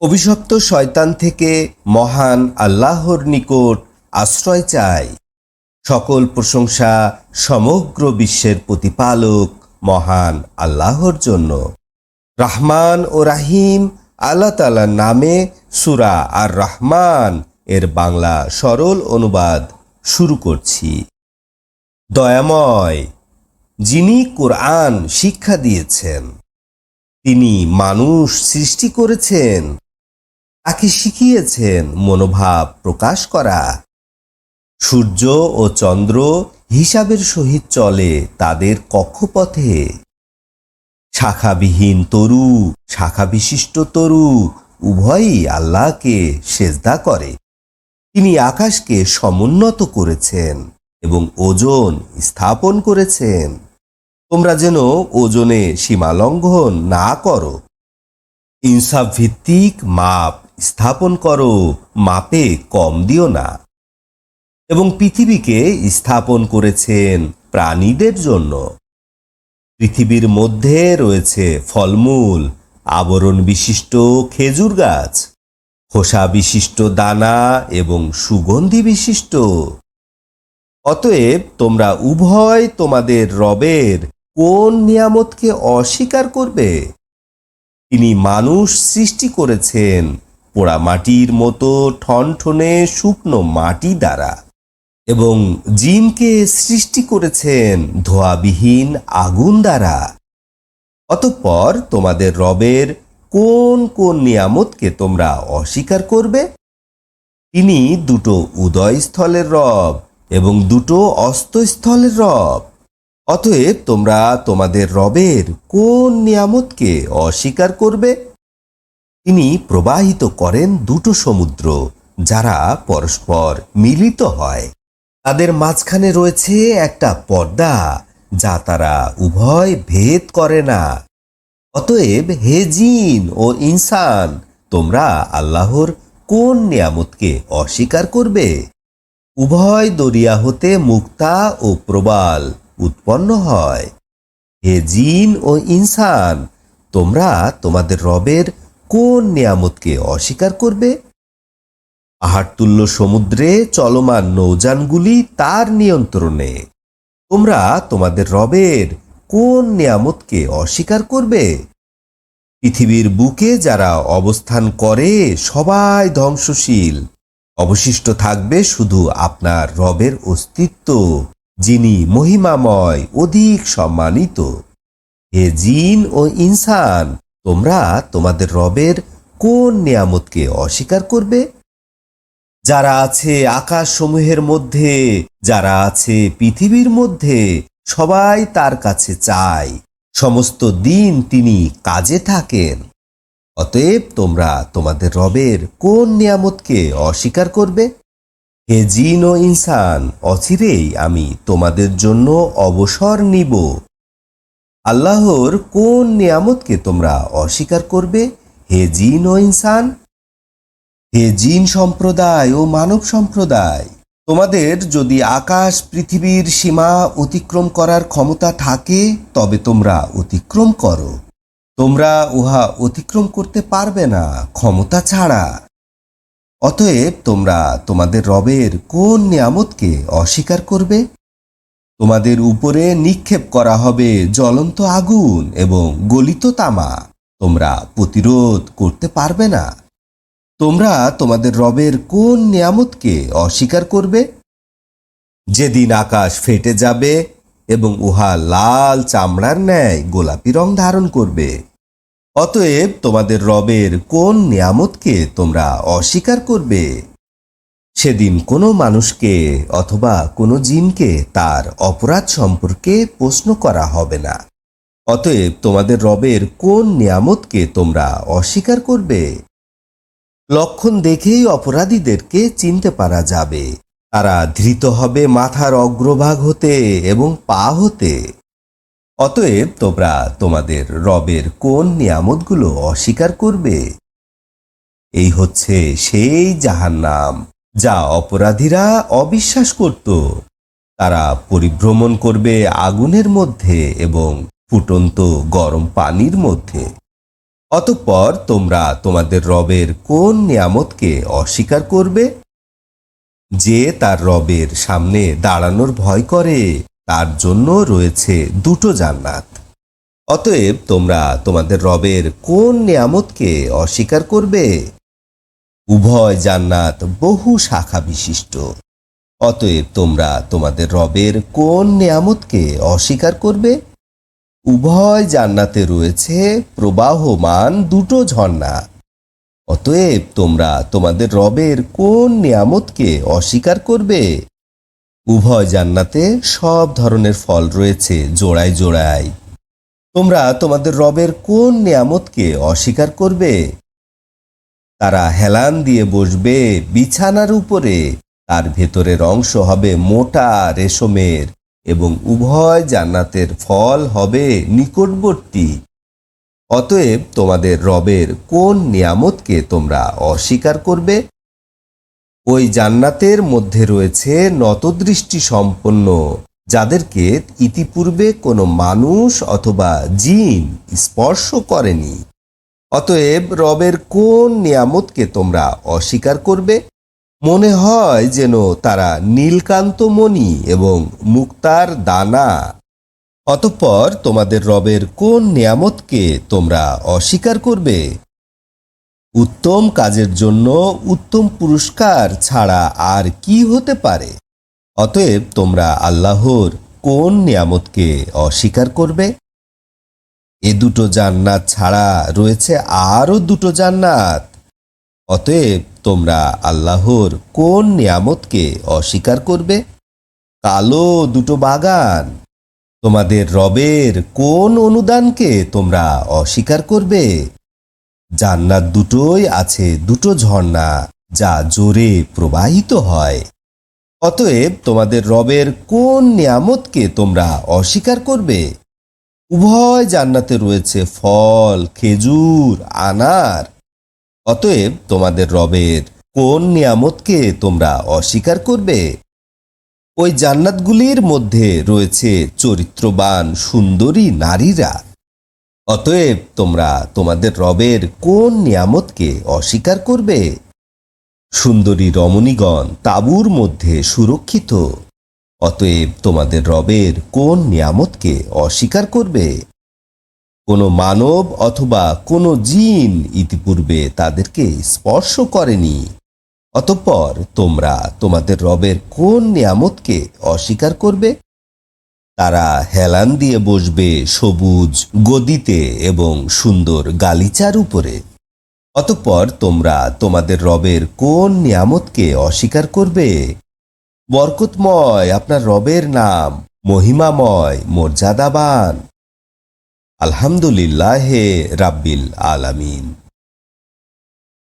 অভিশপ্ত শয়তান থেকে মহান আল্লাহর নিকট আশ্রয় চাই। সকল প্রশংসা সমগ্র বিশ্বের প্রতিপালক মহান আল্লাহর জন্য। রাহমান ও রাহিম আল্লাহ তালার নামে সুরা আর রহমান এর বাংলা সরল অনুবাদ শুরু করছি। দয়াময়, যিনি কোরআন শিক্ষা দিয়েছেন, তিনি মানুষ সৃষ্টি করেছেন তাকে শিখিয়েছেন মনোভাব প্রকাশ করা। সূর্য ও চন্দ্র হিসাবের সহিত চলে তাদের কক্ষপথে। শাখাবিহীন তরু শাখা বিশিষ্ট তরু উভয়ই আল্লাহকে সেজদা করে। তিনি আকাশকে সমুন্নত করেছেন এবং ওজন স্থাপন করেছেন। তোমরা যেন ওজনে সীমালঙ্ঘন না করো। ইনসাফ ভিত্তিক মাপ স্থাপন করো, মাপে কম দিও না। এবং পৃথিবীকে স্থাপন করেছেন প্রাণীদের জন্য। পৃথিবীর মধ্যে রয়েছে ফলমূল, আবরণ বিশিষ্ট খেজুর গাছ, খোসা বিশিষ্ট দানা এবং সুগন্ধি বিশিষ্ট। অতএব তোমরা উভয় তোমাদের রবের কোন নিয়ামতকে অস্বীকার করবে? তিনি মানুষ সৃষ্টি করেছেন পোড়া মাটির মতো ঠনঠনে শুকনো মাটি দ্বারা এবং জিনকে সৃষ্টি করেছেন ধোয়াবিহীন আগুন দ্বারা। অতঃপর তোমাদের রবের কোন কোন নিয়ামতকে তোমরা অস্বীকার করবে? তিনি দুটো উদয়স্থলের রব এবং দুটো অস্তস্থলের রব। অতএব তোমরা তোমাদের রবের কোন নিয়ামতকে অস্বীকার করবে? তিনি প্রবাহিত করেন দুটো সমুদ্র, যারা পরস্পর মিলিত হয়। তাদের মাঝখানে রয়েছে একটা পর্দা, যা তারা উভয় ভেদ করে না। অতএব হে জিন ও ইনসান, তোমরা আল্লাহর কোন নিয়ামতকে অস্বীকার করবে? উভয় দরিয়া হতে মুক্তা ও প্রবাল। উৎপন্ন হয়। হে জিন ও ইনসান, তোমরা তোমাদের রবের কোন নিয়ামতকে অস্বীকার করবে? পাহাড়তুল্য সমুদ্রে চলমান নৌযানগুলি তার নিয়ন্ত্রণে। তোমরা তোমাদের রবের কোন নিয়ামতকে অস্বীকার করবে? পৃথিবীর বুকে যারা অবস্থান করে সবাই ধ্বংসশীল। অবশিষ্ট থাকবে শুধু আপনার রবের অস্তিত্ব। যিনি মহিমাময়, অধিক সম্মানিত। হে জিন ও ইনসান, তোমরা তোমাদের রবের কোন নিয়ামতকে অস্বীকার করবে? যারা আছে আকাশসমূহের মধ্যে, যারা আছে পৃথিবীর মধ্যে, সবাই তার কাছে চায়। সমস্ত দিন তিনি কাজে থাকেন। অতএব তোমরা তোমাদের রবের কোন নিয়ামতকে অস্বীকার করবে? হে জিন ও ইনসান, অচিরেই আমি তোমাদের জন্য অবসর নিব। আল্লাহর কোন নিয়ামতকে তোমরা অস্বীকার করবে? হে জিন ও ইনসান, হে জিন সম্প্রদায় ও মানব সম্প্রদায়, তোমাদের যদি আকাশ পৃথিবীর সীমা অতিক্রম করার ক্ষমতা থাকে, তবে তোমরা অতিক্রম করো। তোমরা উহা অতিক্রম করতে পারবে না, ক্ষমতা ছাড়া। অতএব তোমরা তোমাদের রবের কোন নিয়ামতকে অস্বীকার করবে? তোমাদের উপরে নিক্ষেপ করা হবে জ্বলন্ত আগুন এবং গলিত তামা। তোমরা প্রতিরোধ করতে পারবে না। তোমরা তোমাদের রবের কোন নিয়ামতকে অস্বীকার করবে? যেদিন আকাশ ফেটে যাবে এবং উহা লাল চামড়ার ন্যায় গোলাপি রং ধারণ করবে অতএব তোমাদের রবের কোন নিয়ামতকে তোমরা অস্বীকার করবে? সেদিন কোনো মানুষকে অথবা কোনো জিনকে তার অপরাধ সম্পর্কে প্রশ্ন করা হবে না। অতএব তোমাদের রবের কোন নিয়ামতকে তোমরা অস্বীকার করবে? লক্ষণ দেখেই অপরাধীদেরকে চিনতে পারা যাবে। তারা ধৃত হবে মাথার অগ্রভাগ হতে এবং পা হতে। অতএব তোমরা তোমাদের রবের কোন নিয়ামতগুলো অস্বীকার করবে? এই হচ্ছে সেই জাহান্নাম, যা অপরাধীরা অবিশ্বাস করত। তারা পরিভ্রমণ করবে আগুনের মধ্যে এবং ফুটন্ত গরম পানির মধ্যে। অতঃপর তোমরা তোমাদের রবের কোন নিয়ামতকে অস্বীকার করবে? যে তার রবের সামনে দাঁড়ানোর ভয় করে। তার জন্য রয়েছে দুটো জান্নাত। অতএব তোমরা তোমাদের রবের কোন নিয়ামতকে অস্বীকার করবে? উভয় জান্নাত বহু শাখা বিশিষ্ট। অতএব তোমরা তোমাদের রবের কোন নিয়ামতকে অস্বীকার করবে? উভয় জান্নাতে রয়েছে প্রবাহমান দুটো ঝর্ণা। অতএব তোমরা তোমাদের রবের কোন নিয়ামতকে অস্বীকার করবে? উভয় জান্নাতে সব ধরনের ফল রয়েছে জোড়ায় জোড়ায়। তোমরা তোমাদের রবের কোন নিয়ামতকে অস্বীকার করবে? তারা হেলান দিয়ে বসবে, বিছানার উপরে। তার ভেতরের অংশ হবে মোটা রেশমের এবং উভয় জান্নাতের ফল হবে নিকটবর্তী। অতএব তোমাদের রবের কোন নিয়ামতকে তোমরা অস্বীকার করবে? ওই জান্নাতের মধ্যে রয়েছে নতদৃষ্টি সম্পন্ন, যাদেরকে ইতিপূর্বে কোনো মানুষ অথবা জিন স্পর্শ করেনি। অতএব রবের কোন নিয়ামতকে তোমরা অস্বীকার করবে? মনে হয় যেন তারা নীলকান্তমণি এবং মুক্তার দানা। অতঃপর তোমাদের রবের কোন নিয়ামতকে তোমরা অস্বীকার করবে? উত্তম কাজের জন্য উত্তম পুরস্কার ছাড়া আর কি হতে পারে? অতএব তোমরা আল্লাহর কোন নিয়ামতকে অস্বীকার করবে? এ দুটো জান্নাত ছাড়া রয়েছে আরও দুটো জান্নাত। অতএব তোমরা আল্লাহর কোন নিয়ামতকে অস্বীকার করবে? কালো দুটো বাগান। তোমাদের রবের কোন অনুদানকে তোমরা অস্বীকার করবে? জান্নাত দুটোই আছে, দুটো ঝর্ণা যা জোরে প্রবাহিত হয়। অতএব তোমাদের রবের কোন নিয়ামতকে তোমরা অস্বীকার করবে? উভয় জান্নাতে রয়েছে ফল, খেজুর, আনার। অতএব তোমাদের রবের কোন নিয়ামতকে তোমরা অস্বীকার করবে? ওই জান্নাতগুলির মধ্যে রয়েছে চরিত্রবান, সুন্দরী নারীরা। অতএব তোমরা তোমাদের রবের কোন নিয়ামতকে অস্বীকার করবে? সুন্দরী রমণীগণ তাঁবুর মধ্যে সুরক্ষিত। অতএব তোমাদের রবের কোন নিয়ামতকে অস্বীকার করবে? কোনো মানব অথবা কোনো জিন ইতিপূর্বে তাদেরকে স্পর্শ করেনি। অতঃপর তোমরা তোমাদের রবের কোন নিয়ামতকে অস্বীকার করবে? তারা হেলান দিয়ে বসবে সবুজ গদিতে এবং সুন্দর গালিচার উপরে। অতঃপর তোমরা তোমাদের রবের কোন নিয়ামতকে অস্বীকার করবে? বরকতময় আপনার রবের নাম, মহিমাময়, মর্যাদাবান। আলহামদুলিল্লাহ রাব্বিল আলামিন।